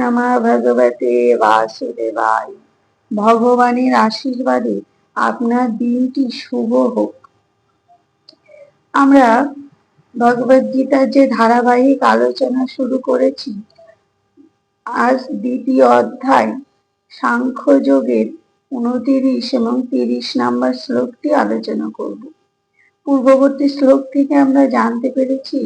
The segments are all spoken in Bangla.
নমঃ ভগবতে বাসুদেবায়। ভগবানের আশীর্বাদে আপনার দিনটি শুভ হোক। আমরা ভগবদ গীতার যে ধারাবাহিক আলোচনা শুরু করেছি, আজ দ্বিতীয় অধ্যায় সাংখ্য যোগের উনতিরিশ এবং তিরিশ নাম্বার শ্লোকটি আলোচনা করব। পূর্ববর্তী শ্লোক থেকে আমরা জানতে পেরেছি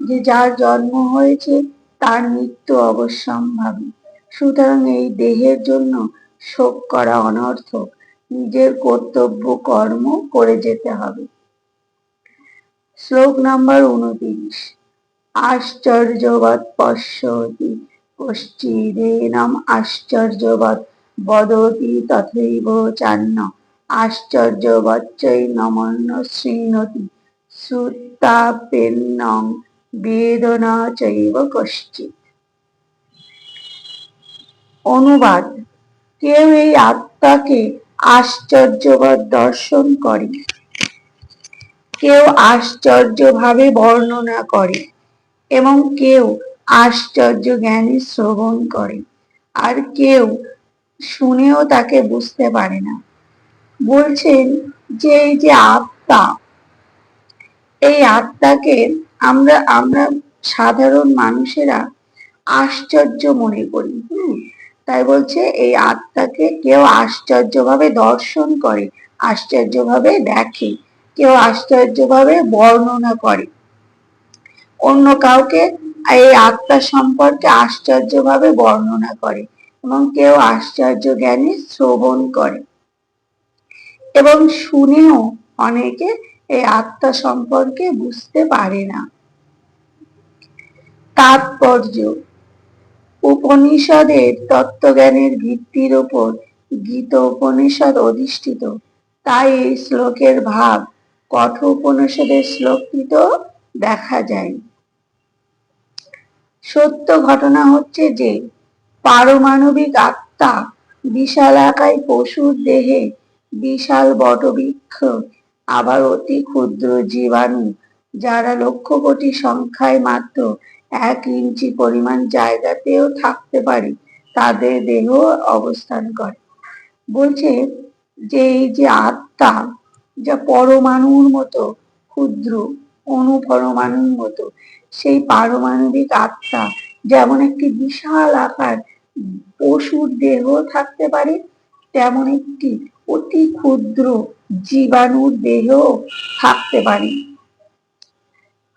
যে যার জন্ম হয়েছে তার মৃত্যু অবশ্যম্ভাবী। সুতরাং এই দেহের জন্য শোক করা অনর্থক। নিজের কর্তব্য কর্ম করে যেতে হবে। শ্লোক নাম্বার উনত্রিশ। আশ্চর্যবৎ পশ্যতি কশ্চিদেনাম আশ্চর্যবৎ বদতি তথৈব চান্ন। আশ্চর্যবচ্চৈ নমন্ন শৃণোতি। শ্রুতাপেন্নং বেদনা চৈব কশ্চিৎ। অনুবাদ, কেউ এই আত্মাকে আশ্চর্যবৎ দর্শন করে। কেউ আশ্চর্যভাবে বর্ণনা করে এবং কেউ আশ্চর্য জ্ঞানে শ্রবণ করে। আর কেউ শুনেও তাকে বুঝতে পারে না। বলছেন যে এই যে আত্মা, এই আত্মাকে আমরা আমরা সাধারণ মানুষেরা আশ্চর্য মনে করি, হুম? তাই বলছে এই আত্মাকে কেউ আশ্চর্যভাবে দর্শন করে, আশ্চর্যভাবে দেখে, কেউ আশ্চর্যভাবে বর্ণনা করে। অন্য কাউকে এই আত্মা সম্পর্কে আশ্চর্যভাবে বর্ণনা করে এবং কেউ আশ্চর্য জ্ঞানে শ্রবণ করে। এবং শুনেও অনেকে এই আত্মা সম্পর্কে বুঝতে পারে না। তাৎপর্য। উপনিষদের তত্ত্বজ্ঞানের ভিত্তির উপর গীত উপনিষদ অধিষ্ঠিত। তাই এই শ্লোকের ভাব কঠ উপনিষদের শ্লোকটিতেও দেখা যায়। সত্য ঘটনা হচ্ছে যে, পারমাণবিক আত্মা বিশাল আকায় পশুর দেহে বিশাল বটবৃক্ষ, আবার অতি ক্ষুদ্র জীবাণু, যারা লক্ষ কোটি সংখ্যায় মাত্র এক ইঞ্চি পরিমাণ জায়গাতেও থাকতে পারি, তাদের দেহ অবস্থান করে। বলছে যে এই যে আত্মা, যা পরমাণুর মতো, ক্ষুদ্র, অনুপরমাণুর মতো, সেই পারমাণবিক আত্মা, যেমন একটি বিশাল আকার, পশুর দেহ থাকতে পারে, তেমন একটি অতি ক্ষুদ্র জীবাণুর দেহ থাকতে পারে।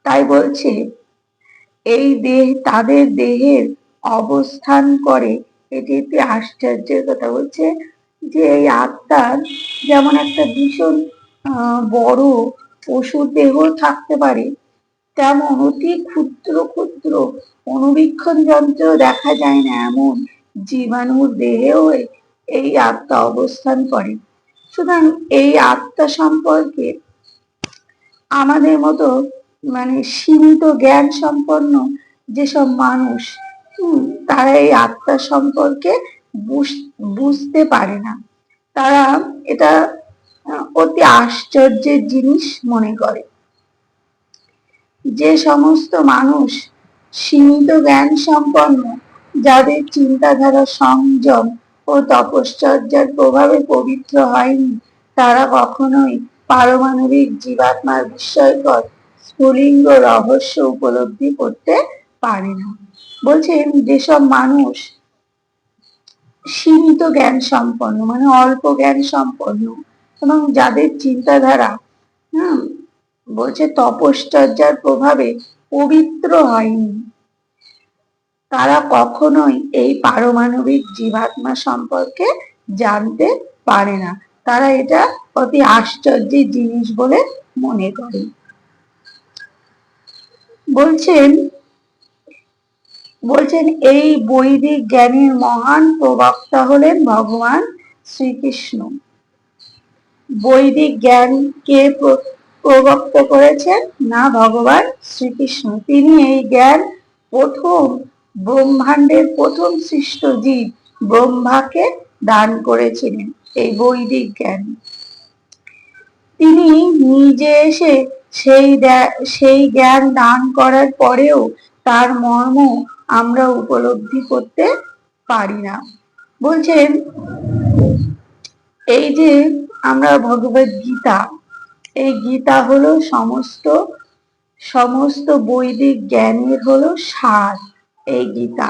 তাই বলছে এই দেহ, তাদের দেহের অবস্থান করে। এটি একটি আশ্চর্যের কথা বলছে যে এই আত্মার যেমন একটা ভীষণ বড় পশুর দেহ থাকতে পারে, তেমন অতি ক্ষুদ্র ক্ষুদ্র অনুবীক্ষণ যন্ত্র দেখা যায় না, এমন জীবাণুর দেহেও এই আত্মা অবস্থান করে। সুতরাং এই আত্মা সম্পর্কে আমাদের মতো মানে সীমিত জ্ঞান সম্পন্ন যেসব মানুষ তারা এই আত্মা সম্পর্কে বুঝতে পারে না। তারা এটা অতি আশ্চর্যের জিনিস মনে করে। যে সমস্ত মানুষ সীমিত জ্ঞান সম্পন্ন, যাদের চিন্তাধারা সংযম ও তপশ্চর্যার প্রভাবে পবিত্র হয়নি, তারা কখনোই পারমাণবিক জীবাত্মার বিস্ময়কর স্ফুলিঙ্গ রহস্য উপলব্ধি করতে পারে না। বলছেন, যেসব মানুষ সীমিত জ্ঞান সম্পন্ন মানে অল্প জ্ঞান সম্পন্ন, এবং যাদের চিন্তাধারা, হম, বলছে তপশ্চর্যার প্রভাবে পবিত্র হয়নি, তারা কখনোই এই পারমাণবিক জীবাত্মা সম্পর্কে জানতে পারে না। তারা এটা অতি আশ্চর্যের জিনিস বলে মনে করে। বলছেন বলছেন, এই বৈদিক জ্ঞানের মহান প্রবক্তা হলেন ভগবান শ্রীকৃষ্ণ। বৈদিক জ্ঞানকে প্রবক্ত করেছেন না ভগবান শ্রীকৃষ্ণ। তিনি এই জ্ঞান প্রথম ব্রহ্মাণ্ডের প্রথম সৃষ্ট জীব ব্রহ্মাকে দান করেছিলেন, এই বৈদিক জ্ঞান। তিনি নিজে এসে সেই সেই জ্ঞান দান করার পরেও তার মর্ম আমরা উপলব্ধি করতে পারি না। বলছেন, এই যে আমরা ভগবত গীতা, এই গীতা হলো সমস্ত সমস্ত বৈদিক জ্ঞানের হলো সার এই গীতা।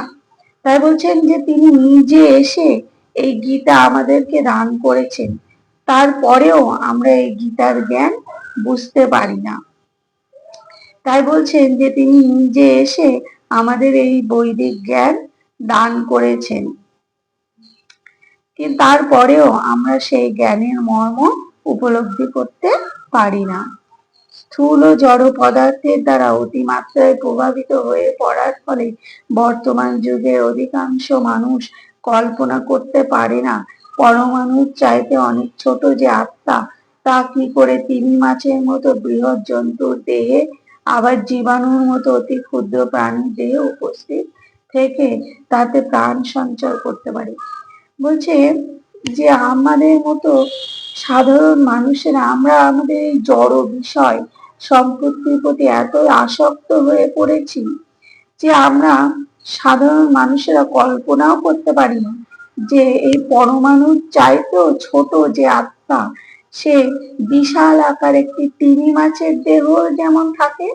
তাই বলছেন যে তিনি নিজে এসে এই গীতা আমাদেরকে দান করেছেন। তারপরেও আমরা এই গীতার জ্ঞান বুঝতে পারি না। তাই বলছেন যে তিনি নিজে এসে আমাদের এই বৈদিক জ্ঞান দান করেছেন। কিন্তু তারপরেও আমরা সেই জ্ঞানের মর্ম উপলব্ধি করতে পারি না। স্থূল জড় পদার্থের দ্বারা অতিমাত্রায় প্রভাবিত হয়ে পড়ার ফলে বর্তমান যুগের অধিকাংশ মানুষ কল্পনা করতে পারে না। পরমাণুর চাইতে অনেক ছোট যে আত্মা তা কি করে তিমি মাছের মতো বৃহৎ জন্তুর দেহে আবার জীবাণুর মতো অতি ক্ষুদ্র প্রাণীর দেহে উপস্থিত থেকে তাতে প্রাণ সঞ্চার করতে পারে? বলছে যে আমাদের মতো সাধারণ মানুষেরা, আমরা আমাদের এই জড় বিষয় সম্পত্তির প্রতি এতই আসক্ত হয়ে পড়েছি যে আমরা সাধারণ মানুষেরা কল্পনাও করতে পারি না যে এই পরমাণুর চাইতেও ছোট যে আত্মা সে বিশাল আকার একটি তিমি মাছের দেহ যেমন থাকে,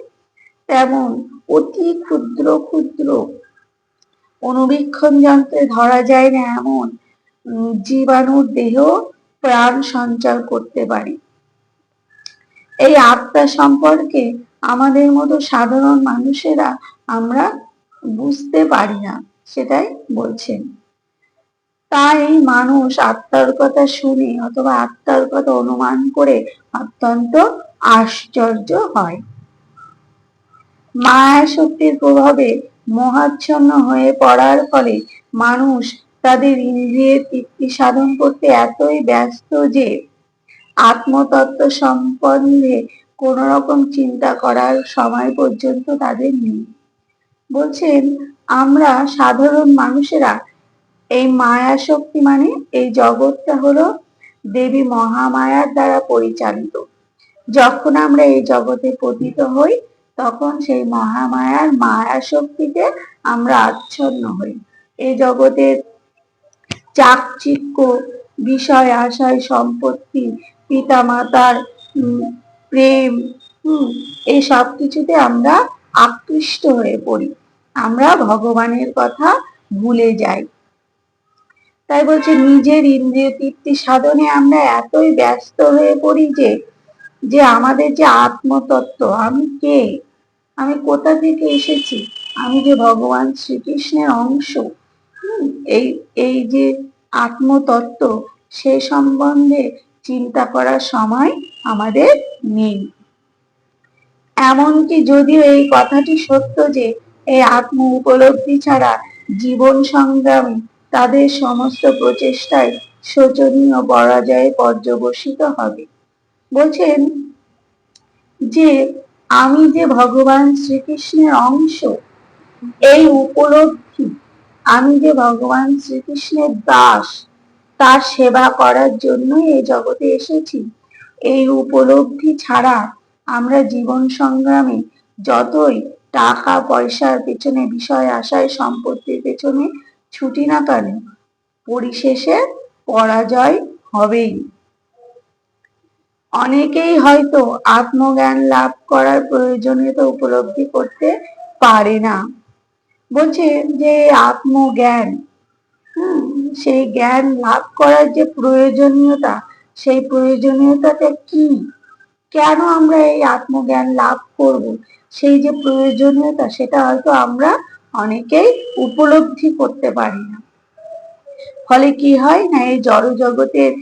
তেমন অতি ক্ষুদ্র ক্ষুদ্র। অনুবীক্ষণ যন্ত্রে ধরা যায় না এমন জীবাণুর দেহ প্রাণ সঞ্চার করতে পারে। এই আত্মা সম্পর্কে আমাদের মতো সাধারণ মানুষেরা আমরা বুঝতে পারি না, সেটাই বলছেন। তাই মানুষ আত্মার কথা শুনে অথবা আত্মার কথা অনুমান করে অত্যন্ত আশ্চর্য হয়। মায়া শক্তির প্রভাবে মহাচ্ছন্ন হয়ে পড়ার ফলে মানুষ তাদের ইন্দ্রিয়ের তৃপ্তি সাধন করতে এতই ব্যস্ত যে আত্মতত্ত্ব সম্বন্ধে কোন রকম চিন্তা করার সময় পর্যন্ত তাদের নেই। বলছেন, আমরা সাধারণ মানুষেরা এই মায়া শক্তি মানে এই জগৎটা হলো দেবী মহামায়ার দ্বারা পরিচালিত। যখন আমরা এই জগতে পতিত হই, তখন সেই মহামায়ার মায়া শক্তিতে আমরা আচ্ছন্ন হই। এই জগতের চাকচিক্য, বিষয় আশয়, সম্পত্তি পিতা মাতার প্রেম, হম, এই সব কিছুতে আমরা আকৃষ্ট হয়ে পড়ি। আমরা ভগবানের কথা ভুলে যাই। তাই বলছে, নিজের ইন্দ্রিয় তৃপ্তি সাধনে আমরা এতই ব্যস্ত হয়ে পড়ি যে যে আমাদের যে আত্মতত্ত্ব, আমি কে? আমি কোথা থেকে এসেছি? আমি যে ভগবান শ্রীকৃষ্ণের অংশ। এই এই যে আত্মতত্ত্ব, সে সম্বন্ধে চিন্তা করার সময় আমাদের নেই। এমনকি যদিও এই কথাটি সত্য যে, এই আত্ম উপলব্ধি ছাড়া জীবন সংগ্রামে তাদের সমস্ত প্রচেষ্টায় শোচনীয় পরাজয়ে পর্যবসিত হবে। বলছেন যে, আমি যে ভগবান শ্রীকৃষ্ণের অংশ, এই উপলব্ধি, আমি যে ভগবান শ্রীকৃষ্ণের দাস, তার সেবা করার জন্যই এই জগতে এসেছি। এই উপলব্ধি ছাড়া আমরা জীবন সংগ্রামে যতই টাকা পয়সার পেছনে বিষয় আশায় সম্পত্তির পেছনে ছুটি না কেন পরিশেষে পরাজয় হবেই। অনেকেই হয়তো আত্মজ্ঞান লাভ করার প্রয়োজনীয়তা উপলব্ধি করতে পারে না। বলছে যে আত্মজ্ঞান, হম, সেই জ্ঞান লাভ করার যে প্রয়োজনীয়তা, সেই প্রয়োজনীয়তাটা কি? কেন আমরা এই আত্মজ্ঞান লাভ করব? সেই যে প্রয়োজনীয়তা, সেটা হয়তো আমরা অনেকেই উপলব্ধি করতে পারি না। ফলে কি হয় না, এই জড় জগতের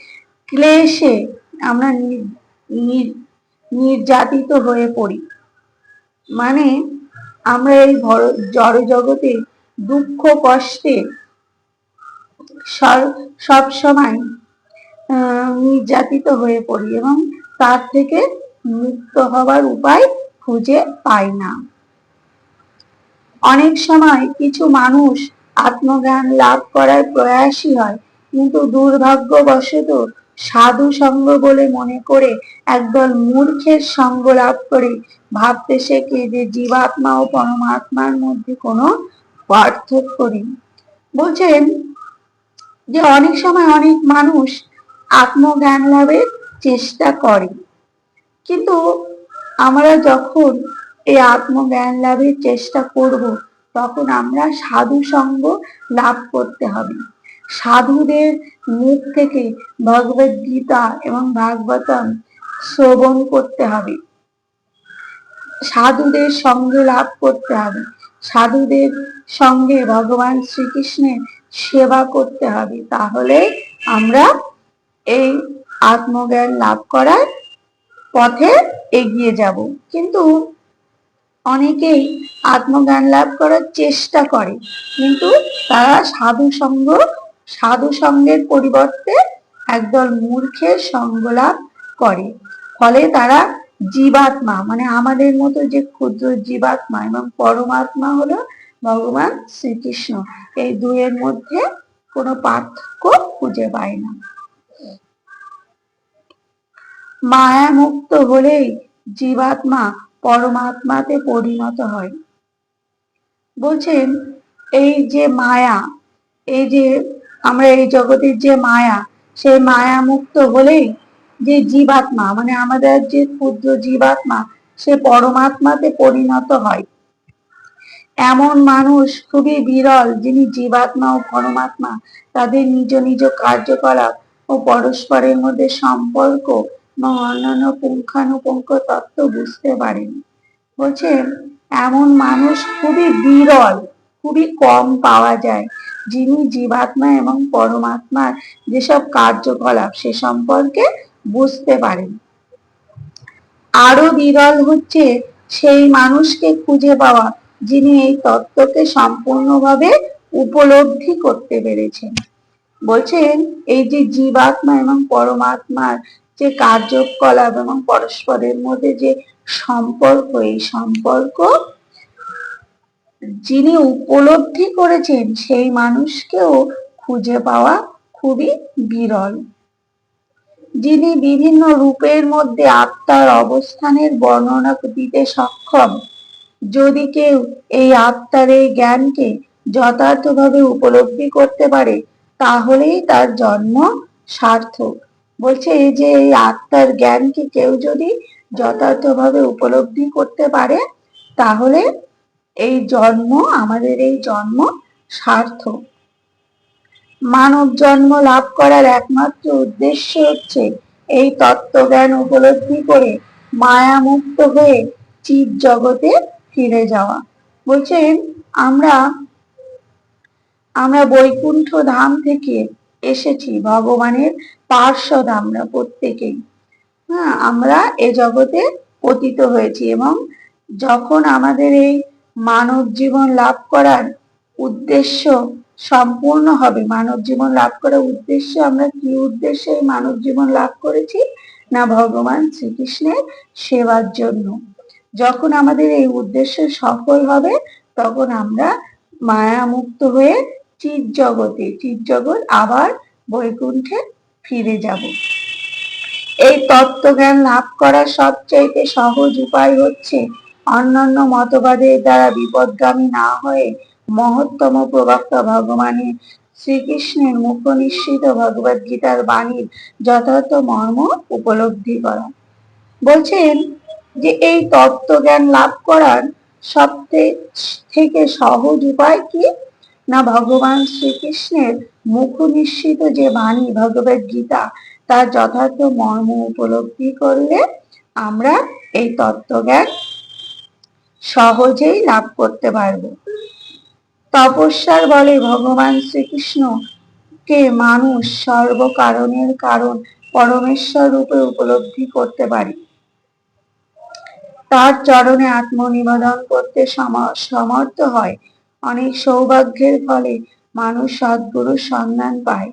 ক্লেশে আমরা নির্যাতিত হয়ে পড়ি। মানে আমরা এই জড় জগতে দুঃখ, কষ্টে সব সময় নির্যাতিত হয়ে পড়ি এবং তার থেকে মুক্ত হবার উপায় খুঁজে পাই না। অনেক সময় কিছু মানুষ আত্মজ্ঞান লাভ করার প্রয়াসী হয়, কিন্তু দুর্ভাগ্যবশত সাধু সঙ্গ বলে মনে করে একদল মূর্খের সঙ্গ লাভ করে। ভাবতে শেখে যে জীবাত্মা ও পরমাত্মার মধ্যে কোনো পার্থক্য নেই। বলছেন যে অনেক সময় অনেক মানুষ আত্মজ্ঞান লাভের চেষ্টা করে। কিন্তু আমরা যখন এই আত্মজ্ঞান লাভের চেষ্টা করব, তখন আমরা সাধু সঙ্গ লাভ করতে হবে। সাধুদের মুখ থেকে ভগবত গীতা এবং ভাগবতম শ্রবণ করতে হবে। সাধুদের সঙ্গে লাভ করতে হবে। সাধুদের সঙ্গে ভগবান শ্রীকৃষ্ণের সেবা করতে হবে। তাহলে আমরা এই আত্মজ্ঞান লাভ করার পথে এগিয়ে যাব। কিন্তু অনেকেই আত্মজ্ঞান লাভ করার চেষ্টা করে, কিন্তু তারা সাধু সঙ্গ, সাধু সঙ্গের পরিবর্তে একদল মূর্খের সঙ্গ লাভ করে। ফলে তারা জীবাত্মা মানে আমাদের মতো যে ক্ষুদ্র জীবাত্মা এবং পরমাত্মা হলো ভগবান শ্রীকৃষ্ণ, এই দুয়ের মধ্যে কোনো পার্থক্য খুঁজে পায় না। মায়া মুক্ত হলেই জীবাত্মা পরমাত্মাতে পরিণত হয়। বলছেন, এই যে মায়া, এই যে আমরা এই জগতের যে মায়া, সেই মায়া মুক্ত হলেই যে জীবাত্মা মানে আমাদের যে ক্ষুদ্র জীবাত্মা, সে পরমাত্মাতে পরিণত হয়। এমন মানুষ খুবই বিরল, যিনি জীবাত্মা ও পরমাত্মা, তাদের নিজ নিজ কার্যকলাপ ও পরস্পরের মধ্যে সম্পর্ক এবং অন্যান্য পুঙ্খানুপুঙ্খ তত্ত্ব বুঝতে পারেন। বলছেন এমন মানুষ খুবই বিরল, খুবই কম পাওয়া যায়, যিনি জীবাত্মা এবং পরমাত্মার যেসব কার্যকলাপ সে সম্পর্কে বুঝতে পারেন। আরও বিরল হচ্ছে সেই মানুষকে খুঁজে পাওয়া, যিনি এই তত্ত্বকে সম্পূর্ণভাবে উপলব্ধি করতে পেরেছেন। বলছেন, এই যে জীবাত্মা এবং পরমাত্মার যে কার্যকলাপ এবং পরস্পরের মধ্যে যে সম্পর্ক, এই সম্পর্ক যিনি উপলব্ধি করেছেন, সেই মানুষকেও খুঁজে পাওয়া খুবই বিরল। যিনি বিভিন্ন রূপের মধ্যে আত্মার অবস্থানের বর্ণনা দিতে সক্ষম, যদি কেউ এই আত্মার এই জ্ঞানকে যথার্থভাবে উপলব্ধি করতে পারে, তাহলেই তার জন্ম সার্থক। বলছে, এই যে এই আত্মার জ্ঞানকে কেউ যদি যথার্থভাবে উপলব্ধি করতে পারে, তাহলে এই জন্ম, আমাদের এই জন্ম সার্থক। মানব জন্ম লাভ করার একমাত্র উদ্দেশ্য হচ্ছে এই তত্ত্বজ্ঞান উপলব্ধি করে মায়া মুক্ত হয়ে চিৎ জগতে ফিরে যাওয়া। বলছেন, আমরা আমরা বৈকুণ্ঠ ধাম থেকে এসেছি, ভগবানের পার্শ্বদ আমরা প্রত্যেকেই। হ্যাঁ আমরা এ জগতে পতিত হয়েছি এবং যখন আমাদের এই মানব জীবন লাভ করার উদ্দেশ্য সম্পূর্ণ হবে, মানব জীবন লাভ করার উদ্দেশ্য আমরা কি উদ্দেশ্যে মানব জীবন লাভ করেছি? না ভগবান শ্রীকৃষ্ণের সেবার জন্য। যখন আমাদের এই উদ্দেশ্য সফল হবে, তখন আমরা মায়া মুক্ত হয়ে চিৎ জগতে চিৎ জগৎ আবার বৈকুণ্ঠে ফিরে যাব। এই তত্ত্বজ্ঞান লাভ করার সবচাইতে সহজ উপায় হচ্ছে অন্যান্য মতবাদের দ্বারা বিপদগামী না হয়ে মহত্তম প্রবক্তা ভগবানের শ্রীকৃষ্ণের মুখ নিশ্চিত ভগবত গীতার বাণীর যথার্থ মর্ম উপলব্ধি করা। বলছেন যে এই তত্ত্বজ্ঞান লাভ করার সব থেকে সহজ উপায় কি? না ভগবান শ্রীকৃষ্ণের মুখ নিশ্চিত যে বাণী ভগবত গীতা, তার যথার্থ মর্ম উপলব্ধি করলে আমরা এই তত্ত্বজ্ঞান সহজেই লাভ করতে পারব। তপস্যার বলে ভগবান শ্রীকৃষ্ণ কে মানুষ সর্বকারণের কারণ পরমেশ্বর রূপে উপলব্ধি করতে পারে। তার চরণে আত্মনিবেদন করতে সমর্থ হয়। অনেক সৌভাগ্যের ফলে মানুষ সদ্গুরুর সন্ধান পায়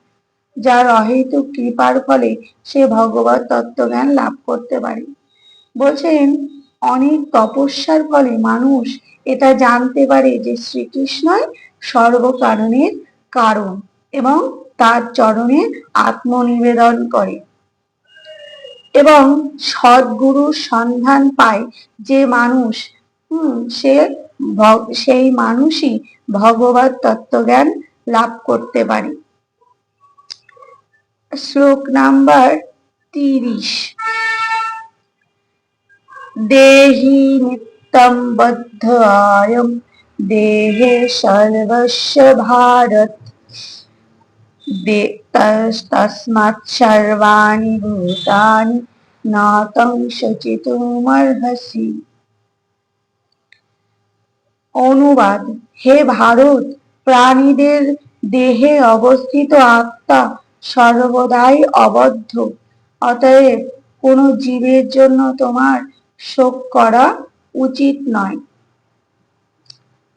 যার অহেতুক কৃপার ফলে সে ভগবত তত্ত্বজ্ঞান লাভ করতে পারে। বলছেন, অনেক তপস্যার ফলে মানুষ এটা জানতে পারে যে শ্রীকৃষ্ণই সর্বকারণের কারণ এবং তার চরণে আত্মনিবেদন করে এবং সদ্গুরুর সন্ধান পায় যে মানুষ, হম, সে সেই মানুষই ভগবত তত্ত্বজ্ঞান লাভ করতে পারে। শ্লোক নাম্বার তিরিশ। দেহি নিত্যম বদ্ধ আয়ম দেহে সর্বস্ব ভারত। তস্মাৎ সর্বাণি ভূতানি, নাতং শচিতুমর্হসি অনুবাদ। হে ভারত, প্রাণীদের দেহে অবস্থিত আত্মা সর্বদাই অবদ্ধ। অতএব কোনো জীবের জন্য তোমার শোক করা উচিত নয়।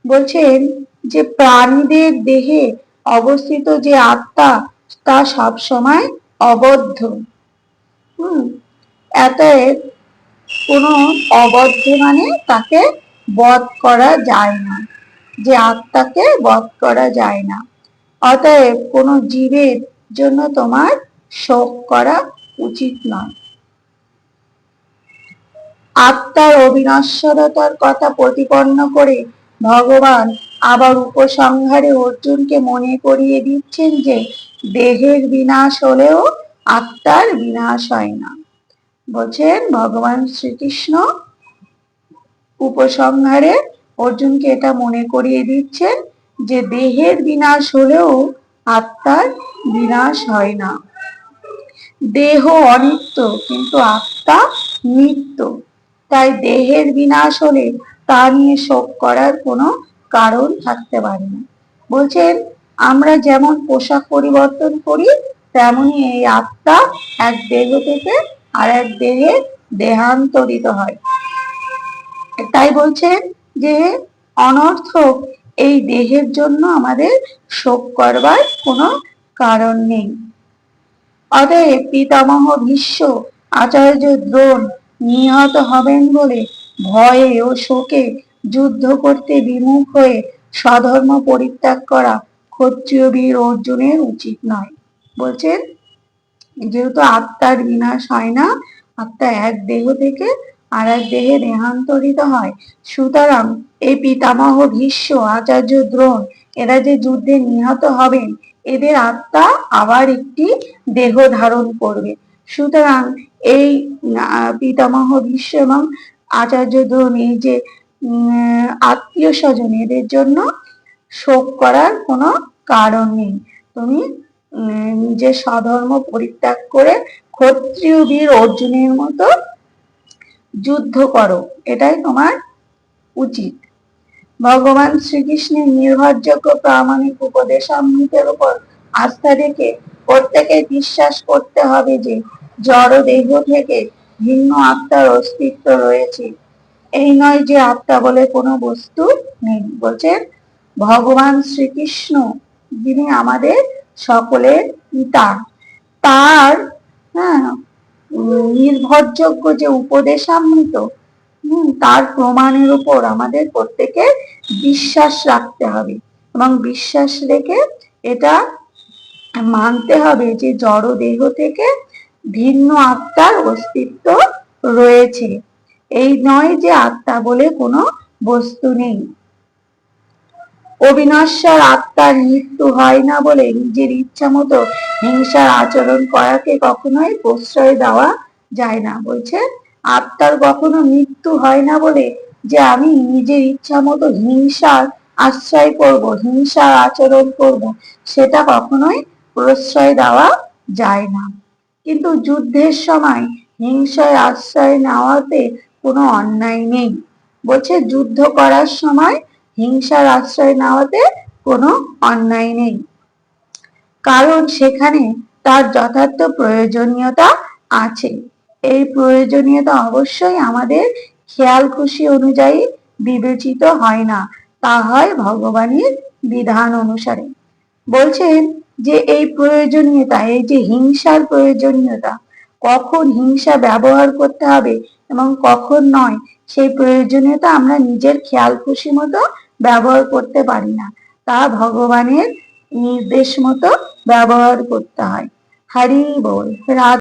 বলছেন যে প্রাণীদের দেহে অবস্থিত যে আত্মা, তা সব সময় অবদ্ধ। হুম, অতএব কোনো অবদ্ধ মানে তাকে বধ করা যায় না, যে আত্মাকে বধ করা যায় না। অতএব কোনো জীবের জন্য তোমার শোক করা উচিত নয়। আত্মার অবিনশ্বরতার কথা প্রতিপন্ন করে ভগবান আবার উপসংহারে অর্জুনকে মনে করিয়ে দিচ্ছেন যে, দেহের বিনাশ হলেও আত্মার বিনাশ হয় না। বলছেন ভগবান শ্রীকৃষ্ণ উপসংহারে অর্জুনকে এটা মনে করিয়ে দিচ্ছেন যে দেহের বিনাশ হলেও আত্মার বিনাশ হয় না। দেহ অনিত্য, কিন্তু আত্মা নিত্য। তাই দেহের বিনাশ হলে তা নিয়ে শোক করার কোনো কারণ থাকতে পারে না। বলছেন, আমরা যেমন পোশাক পরিবর্তন করি, তেমনি এই আত্মা এক দেহ থেকে আর এক দেহে দেহান্তরিত হয়। তাই বলছেন যে অনর্থক এই দেহের জন্য আমাদের শোক করবার কোনো কারণ নেই। অতএব পিতামহ ভীষ্ম আচার্য দ্রোণ নিহত হবেন বলে ভয়ে ও শোকে যুদ্ধ করতে বিমুখ হয়ে স্বধর্ম পরিত্যাগ করা ক্ষত্রিয় বীর অর্জুনের উচিত নয়। বলছেন, যেহেতু আত্মার বিনাশ হয় না, আত্মা এক দেহ থেকে আর এক দেহে দেহান্তরিত হয়। সুতরাং এই পিতামহ ভীষ্ম আচার্য দ্রোণ এরা যে যুদ্ধে নিহত হবেন, এদের আত্মা আবার একটি দেহ ধারণ করবে। সুতরাং এই পিতামহ ভীষ্ম এবং আচার্য দ্রোণ এই যে আত্মীয় স্বজন, এদের জন্য শোক করার কোনো কারণ নেই। তুমি নিজের স্বধর্ম পরিত্যাগ করে ক্ষত্রিয় বীর অর্জুনের মতো যুদ্ধ করো, এটাই তোমার উচিত। ভগবান শ্রীকৃষ্ণের নির্ভরযোগ্য প্রামাণিক উপদেশামৃতের উপর আস্থা রেখে প্রত্যেকে বিশ্বাস করতে হবে যে জড় দেহ থেকে ভিন্ন আত্মার অস্তিত্ব রয়েছে। এই নয় যে আত্মা বলে কোনো বস্তু নেই। বলছেন ভগবান শ্রীকৃষ্ণ, যিনি আমাদের সকলের পিতা, তার হ্যাঁ নির্ভরযোগ্য যে উপদেশামৃত তার প্রমাণের উপর আমাদের প্রত্যেকে বিশ্বাস রাখতে হবে এবং বিশ্বাস রেখে এটা মানতে হবে যে জড় দেহ থেকে ভিন্ন আত্মার অস্তিত্ব রয়েছে। এই নয় যে আত্মা বলে কোনো বস্তু নেই। অবিনশ্বর আত্মার মৃত্যু হয় না বলে নিজের ইচ্ছা মতো হিংসার আচরণ করাকে কখনোই প্রশ্রয় দেওয়া যায় না। বলছে, আত্মার কখনো মৃত্যু হয় না বলে যে আমি নিজের ইচ্ছা মতো হিংসার আশ্রয় করব, হিংসার আচরণ করব, সেটা কখনোই প্রশ্রয় দেওয়া যায় না। কিন্তু যুদ্ধের সময় হিংসায় আশ্রয় নেওয়াতে কোনো অন্যায় নেই। বলছে, যুদ্ধ করার সময় হিংসার আশ্রয় নেওয়াতে কোনো অন্যায় নেই। কারণ সেখানে তার যথার্থ প্রয়োজনীয়তা আছে। এই প্রয়োজনীয়তা অবশ্যই আমাদের খেয়াল খুশি অনুযায়ী বিবেচিত হয় না। তা হয় ভগবানের বিধান অনুসারে। বলছেন যে এই প্রয়োজনীয়তা, এই যে হিংসার প্রয়োজনীয়তা, কখন হিংসা ব্যবহার করতে হবে এবং কখন নয়, সেই প্রয়োজনীয়তা আমরা নিজের খেয়াল খুশি মতো ব্যবহার করতে পারি না। তা ভগবানের নির্দেশ মতো ব্যবহার করতে হয়। হরি বল রাধে